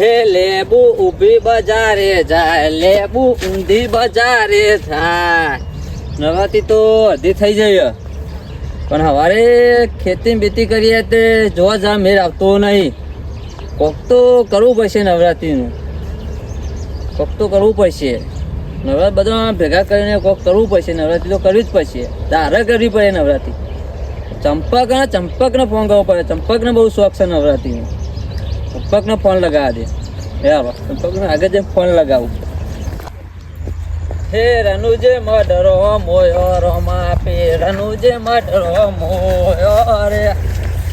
હે લેબુ ઊભી બજારે જાય, લેબુ ઊંધી બજારે થાય. નવરાત્રી તો અધી થઈ જાય પણ હવારે ખેતી બીતી કરીએ તે જોવા જા, મેળ આવતો નહીં. કોક તો કરવું પડશે નવરાત્રિનું. કોક તો કરવું પડશે. નવરાત બધા ભેગા કરીને કોક કરવું પડશે, નવરાત્રિ તો કરવી જ પડશે. તારે કરવી પડે નવરાત્રિ. ચંપક ચંપકને ફોન કરવો પડે. ચંપકને બહુ શોખ છે નવરાત્રીનો. ચંપકને ફોન લગાવવા દે. યાર ચંપકને આગળ જઈને ફોન લગાવું. હે રનુજે મડરો મોયો રોમા પે રનુજે મડરો મોયો રે.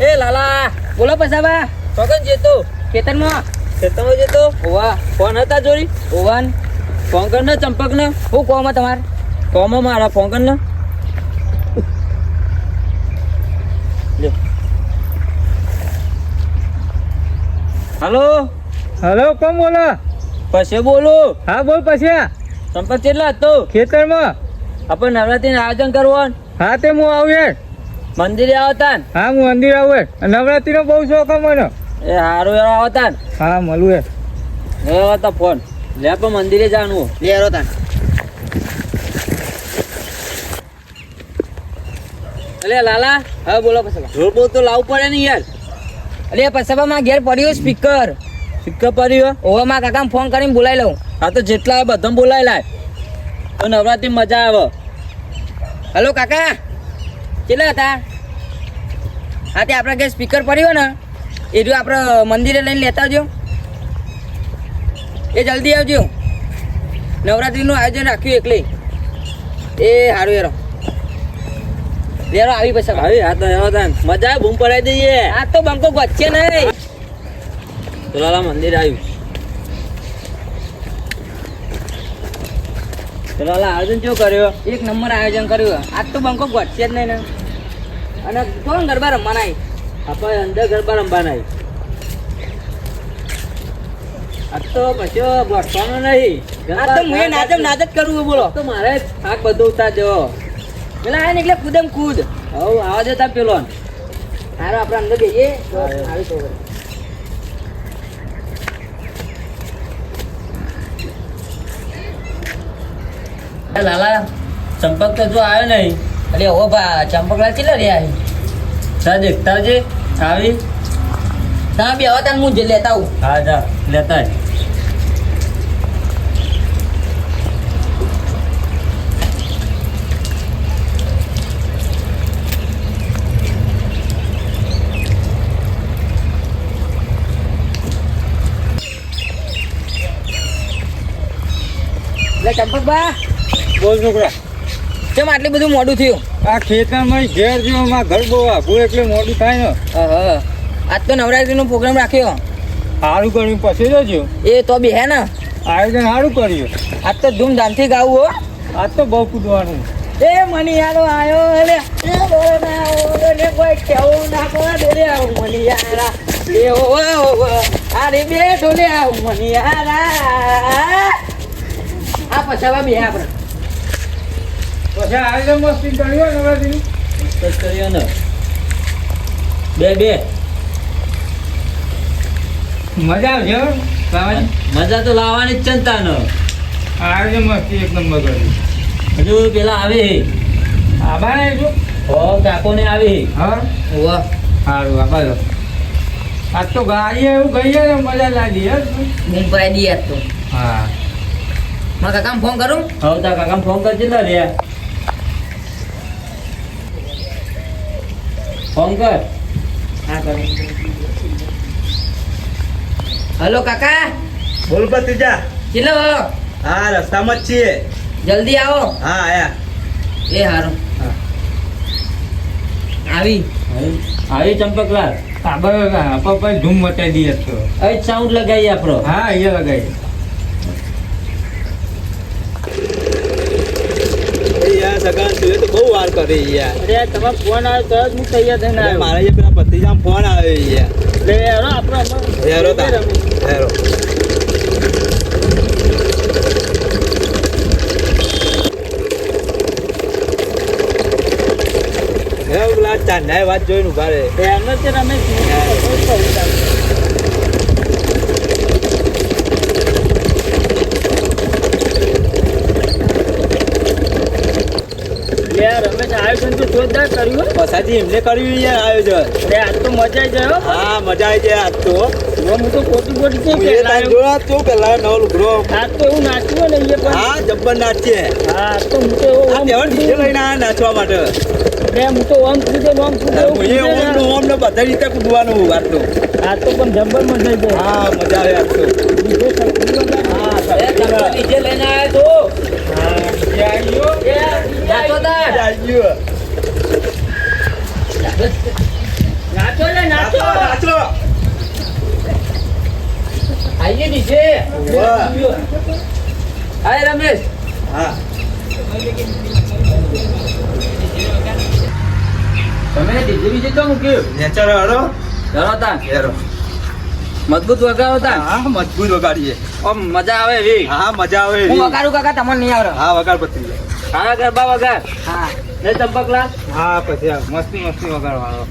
એ લાલા બોલો પસાબા પગન જેતો. ખેતરમાં? ખેતરમાં જેતો. ઓવા ફોન હતા જોરી? ઓવાન ફોન કરના ને ચંપક ને શું કોમ તમારે? કોમો મારા ફોન કર હાલો? હલો કોણ બોલો? પછી બોલો. હા બોલ પછી. સંપર્ક કેટલા હતો ખેતરમાં. આપણે નવરાત્રીનું આયોજન કરવું હા તે હું આવું મંદિરે આવતા હા હું મંદિર આવું નવરાત્રીનો બહુ શોખ મને એ હારું એવા આવતા હા મળું એ આવતા ફોન. લે પણ મંદિરે જાણવું. લેરો તાન. અલે લાલા. હવે બોલો પછી. જોર બોલ તો લાવવું પડે ને યાર. અરે પસાબા માં ઘેર પડ્યું સ્પીકર સ્પીકર પડ્યો ઓવા માં કાકા ફોન કરીને બોલાવી લઉં. હા તો જેટલા આવે બધા બોલાવી લાય. તો નવરાત્રી મજા આવે. હલો કાકા? કેટલા હતા? હા તે આપણા ઘેર સ્પીકર પડ્યો ને એ જો આપણે મંદિરે લઈને લેતા આવજો. એ જલ્દી આવજો. નવરાત્રીનું આયોજન રાખ્યું એકલી. એ સારું એરો લેરો આવી પછી આવી હા તો એવા તાન. મજા બૂમ પડાઈ દઈએ. આ તો બંકો વચ્ચે નહીં. તોલાલા મંદિર આવ્યું. તોલાલા આયોજન શું કર્યો? એક નંબર આયોજન કર્યું. આજ તો બંકો વચ્ચે જ નહીં ને. અને કોણ ગરબા રમવાના નહીં આપણે અંદર ગરબા રમવાના નહીં આ તો પછી ભટવાનો નહીં. આ તો મુએ નાચમ નાચ જ કરવું બોલો. તો મારે થાક બધું ઉતાર દેવો પેલા આયા એટલે કૂદમ કુદ હવ આવા જતા પેલો તારો આપણે અંદર બેસીએ આવી તો લાલા ચંપક તો જો આવ્યો નહીં. અરે ઓ ભા ચંપકલા કેટલા રે આવી તા દેખતા જે આવી. તા બે આવતા હું જે લેતા આવું. હા જા લેતા આય. એટલે ચંપક બા. બોલ છોકરા. કેમ આટલું બધું મોડું થયું? આ ખેતરમાં ઘેર જેવો માં ઘર બહુ આઘું એટલે મોડું થાય ને. આજ તો નવરાત્રીનો પ્રોગ્રામ રાખ્યો. સારું કર્યું પછી જજો એ તો બી હે ને. આયોજન સારું કર્યું. આજ તો ધૂમધામથી ગાવું હો. આજ તો બહુ કૂદવાનું. એ મનિયારો આયો એટલે એ બોલો ના આવો કોઈ કેવું ના પડે રે મની મનિયારા એ ઓ ઓ ઓ બે ઢોલે આવ મની મનિયારા આ પછાવા બે આપણે. પછી મસ્તી કર્યું નવરાત્રીનું. મસ્ત કર્યો ને. બે બે. મજા આવશે. મજા તો લાવવાની જ ચિંતા ન આયોજન મસ્તી એક નંબર કર્યું હજુ પેલા આવે આભાર આવજો હો કાકો ને આવી હા. વાહ સારું આભાર આજ તો ગાડીએ એવું ગઈએ ને મજા લાગી હે. મુંબઈ દઈએ આજ તો. મારા કાકાને ફોન કરું? હવે તારા કાકા ફોન કરજે ને રે ફોન કર. હા કર. હલો કાકા. બોલ ભત્રીજા ચલો હા રસ્તામાં જ છીએ. જલ્દી આવો. હા આયા. એ હારું. આવી. આવી ચંપકલાલ. પપ્પા ધૂમ મટાઈ દઈએ તો અહીં સાઉન્ડ લગાવી આપણો હા અહીંયા લગાવી. તો બહુ વાર કરી યાર. અરે તમારો ફોન આવ્યો તો જ હું તૈયાર થઈને આવ્યો. મારા જે પેલા ભત્રીજા ફોન આવ્યો યાર. એટલે હેરો આપણો હેરો હેરો. હે પેલા ચાંદાએ વાત જોઈને ઊભા રહે એમને તે રમેશ રમેશ આયોજન તો જોરદાર કર્યું હો. એમને કર્યું યાર આયોજન. અરે આજ તો મજા આવી જાય હા. મજા આવી જાય આજ તો. હું તો ખોટી ખોટી એ કહેલાયો? જોયા તો પેલા નવ લુગડો. આજ તો એવું નાચ્યું ને એ પણ. હા જબ્બર નાચે હા તો હું તો આ ઓમ ડીજે લઈને આયા નાચવા માટે. અરે હું તો ઓમ કૂદે ઓમ કૂદે ઓમ. ને ઓમ ને બધા રીતે કૂદવાનું આજ તો આજ તો પણ જબ્બર મજા આવી જાય. હા મજા આવે આજ તો. નીચે લઈને આવ્યા છો નાચો તાર. આવી ગયું. નાચો ને નાચો નાચો નાચો આઈએ નીચે હાય રમેશ હા તમે ડીજે બીજે તો મૂક્યું નેચર હરો ધરો તા હેરો મજબૂત વગાડો તાન. હા મજબૂત વગાડીએ. ઓમ મજા આવે એવી? હા મજા આવે હું વગાડું કાકા તમને નહીં આવડે. હા વગાડ પછી. હા ગરબા વગાડ. હા. ને ચંપકલા હા પછી મસ્તી મસ્તી વગાડવાનો.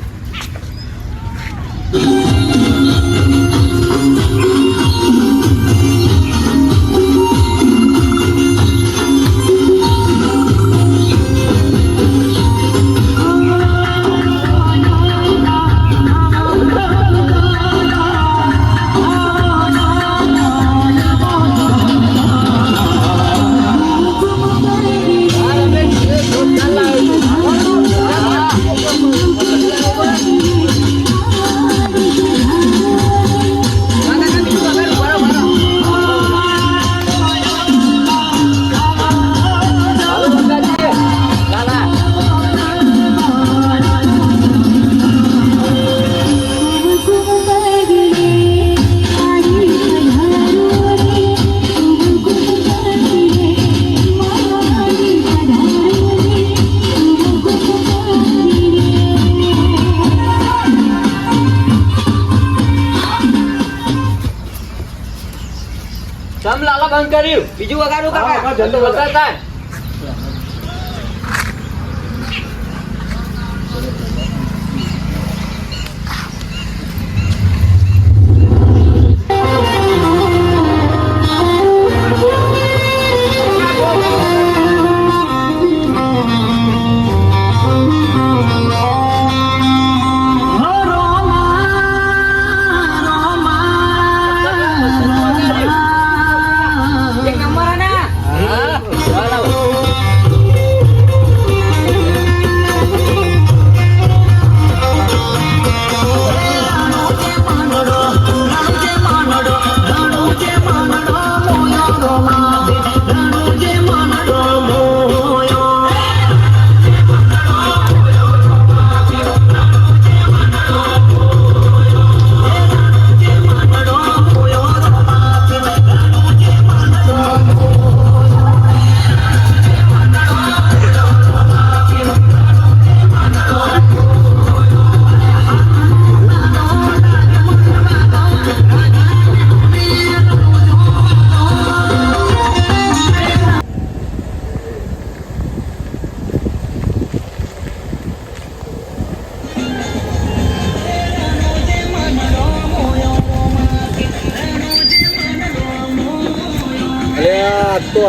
સમ લાલા બંધ કર્યું. બીજું વગાડું કાકા? જલ્દી વગાડતા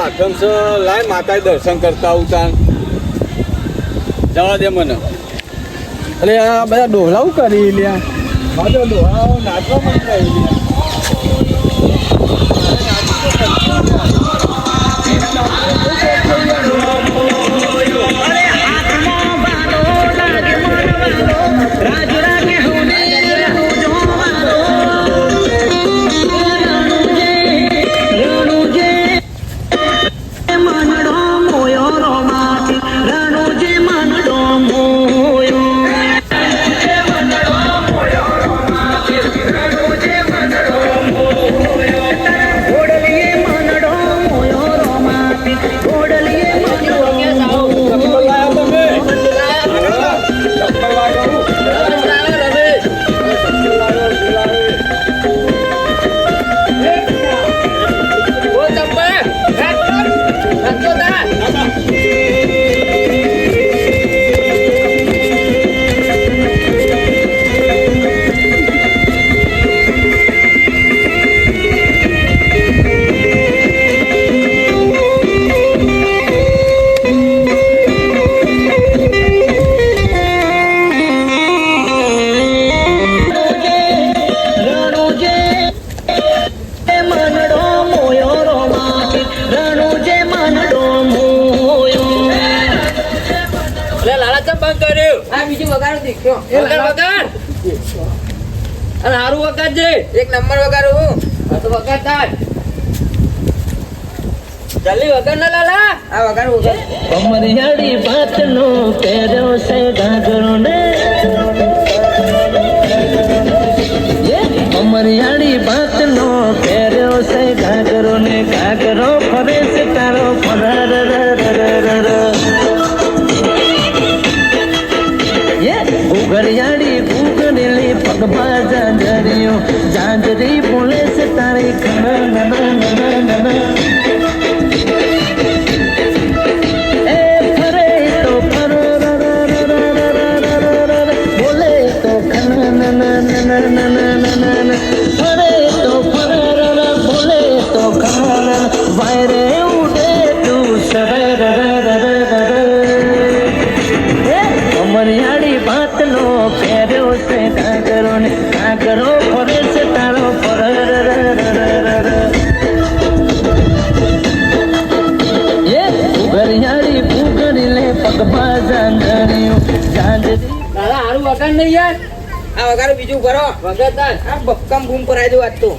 આ છે લાય માતા દર્શન કરતા આવતા. જવા દે મને. અરે આ બધા ડોહલાવું કરી લ્યા મારો ડોહા નાચવા માંગતા લ્યા આ બીજું વગાડો દીખ્યો વગાડ વગાડ. અને સારું વગાડજે. એક નંબર વગાડો હું. તો જલ્દી વગર ના આ વગર વગર કમર હડી ભાત નો પેરો સે ગાજરો ને કમર હડી ભાત નો પેરો સે ગાજરો ને ગાજરો ફરે છે તારો ફરાર ભજન ધર્યું જાંજરી બોલે હારું નહીં યાર. આ બીજું ભરો વગાડ તાર આ બક્કમ બૂમ પર આવી આજ તો.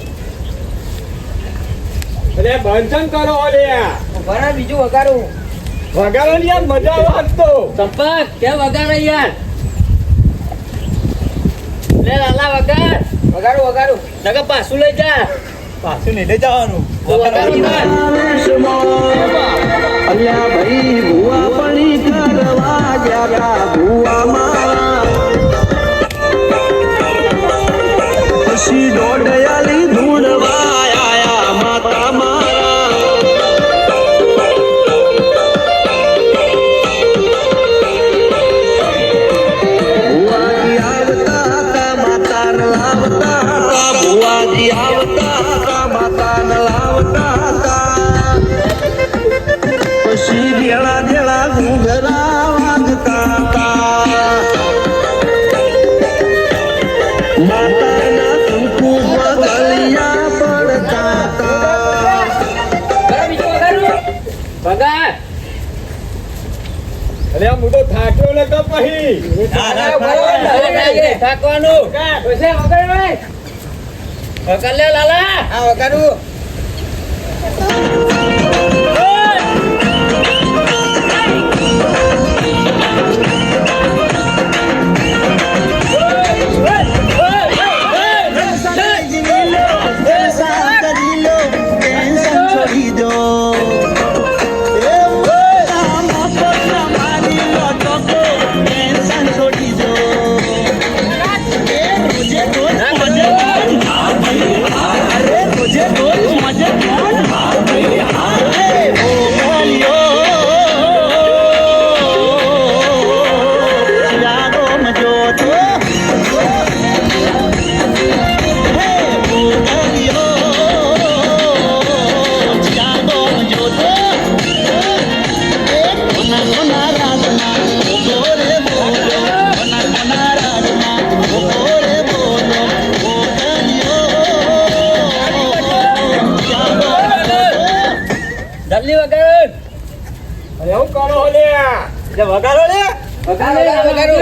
અરે બંધન કરો અલ્યા ભરા બીજું વગાડું. વગાડો ને યાર મજા આવે તો. ચંપક કેમ વગાડે યાર? લે લાલા વગાડ. વગાડું વગાડું. નકર પાછું લઈ જા. પાછું નહીં લઈ જવાનું. તું વગાડ વગાડ અલ્યા ભાઈ ભુવા ભુવામાં. પછી દોઢ ગયા ભગા! અરે હું તો થાક્યો ને તો પછી. થાકવાનું. વગર લે લાલા. હા વગાડું. વગાડ અરે હું કરો લે? જે વગાડો લે. વગાડો, વગાડો,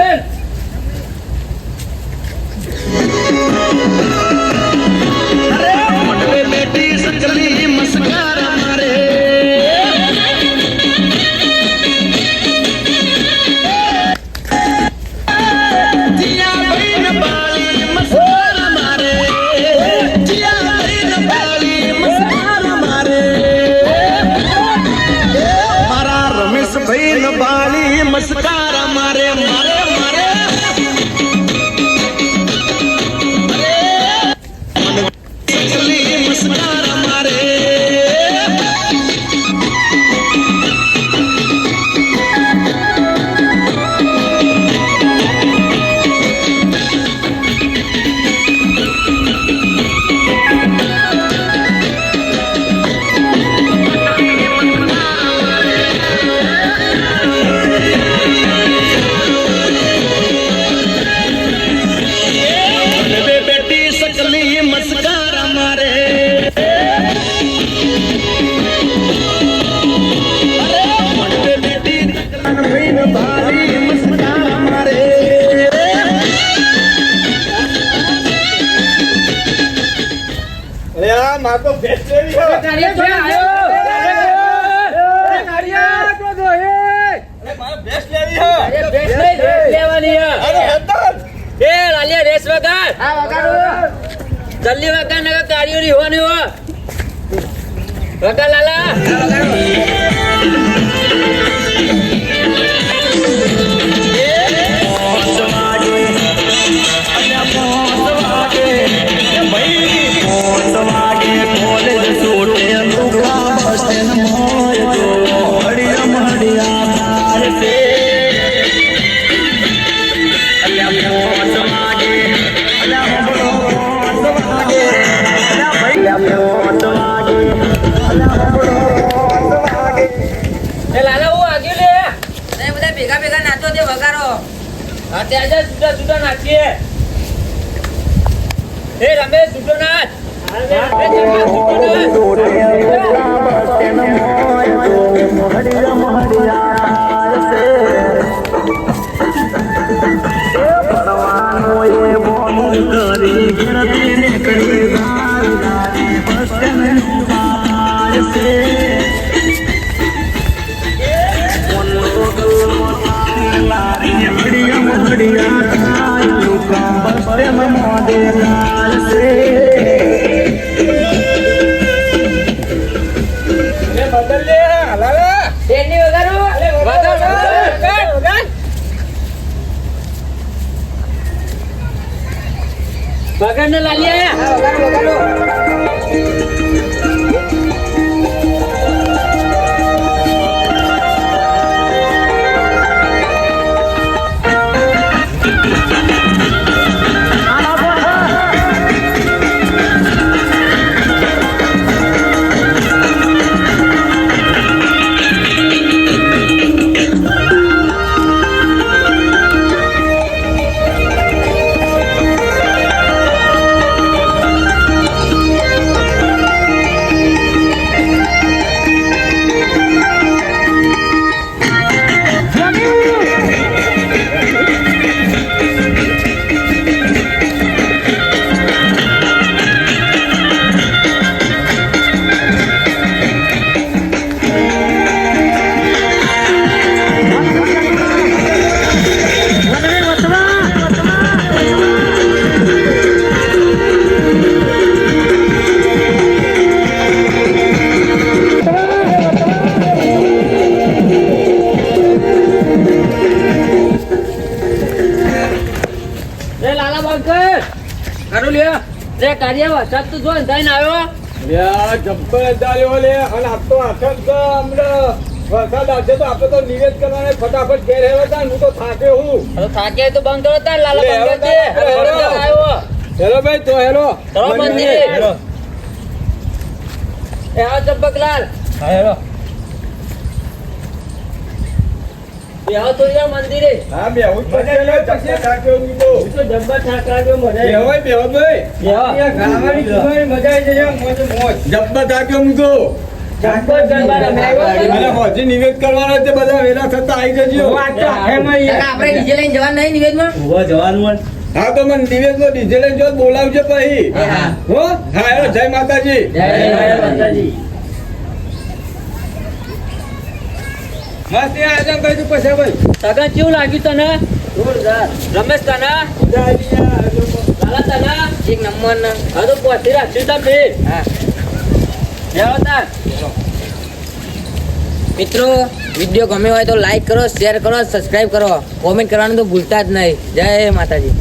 જલ્દી વગાડ નકર કારીઓની હોવાની હો. વગાડ લાલા. ત્યાં જુદા જુદા નાખીએ. હે રમેશ જુદો નાથ જગા છૂટો વગાડ ને વગાડો રે કાર્ય વરસાદ તો જો થઈને આવ્યો. અરે જબ્બર ચાલ્યો લે અને આ તો આખા તો હમણાં વરસાદ આવશે તો આપણે તો નિવેદ કરવાને ફટાફટ ઘેર હેવા તા હું તો થાક્યો હું. થાકે તો બંધ કરો તાર લાલા તો આવ્યો. હેલો ભાઈ તો હેલો. ચલો. હેલો. એ ચંપકલાલ હા હેલો. એ તો યાર મંદિરે હા બેહું જ પડશે લે, જબ્બર થાક્યો હું તો. તો જબ્બર થાક લાગ્યો મને બેહોય, બેહો ભાઈ. બેહો. ગાવાની જુવારની મજા આવી જશે, મોજ મોજ. જબ્બર થાક્યો હું તો. નિવેદ કરવાના તે બધા વેલા થતા આવી જજો આપણે ડીજે લઈને જવાનું નહીં નિવેદમાં હા તો મને નિવેદ નો ડીજે લઈને જો બોલાવજો પછી હા. હો હા હેલો જય માતાજી જય માતાજી મસ્ત આયોજન કર્યું પછી ભાઈ. સગન કેવું લાગ્યું તને? રમેશ તને? લાલા તને? એક નંબર ના. હા તો પહોંચી રાખશું તમે. હા. જાઓ તાર. મિત્રો વીડિયો ગમ્યો હોય તો લાઈક કરો શેર કરો સબસ્ક્રાઇબ કરો. કોમેન્ટ કરવાનું તો ભૂલતા જ નહીં. જય માતાજી.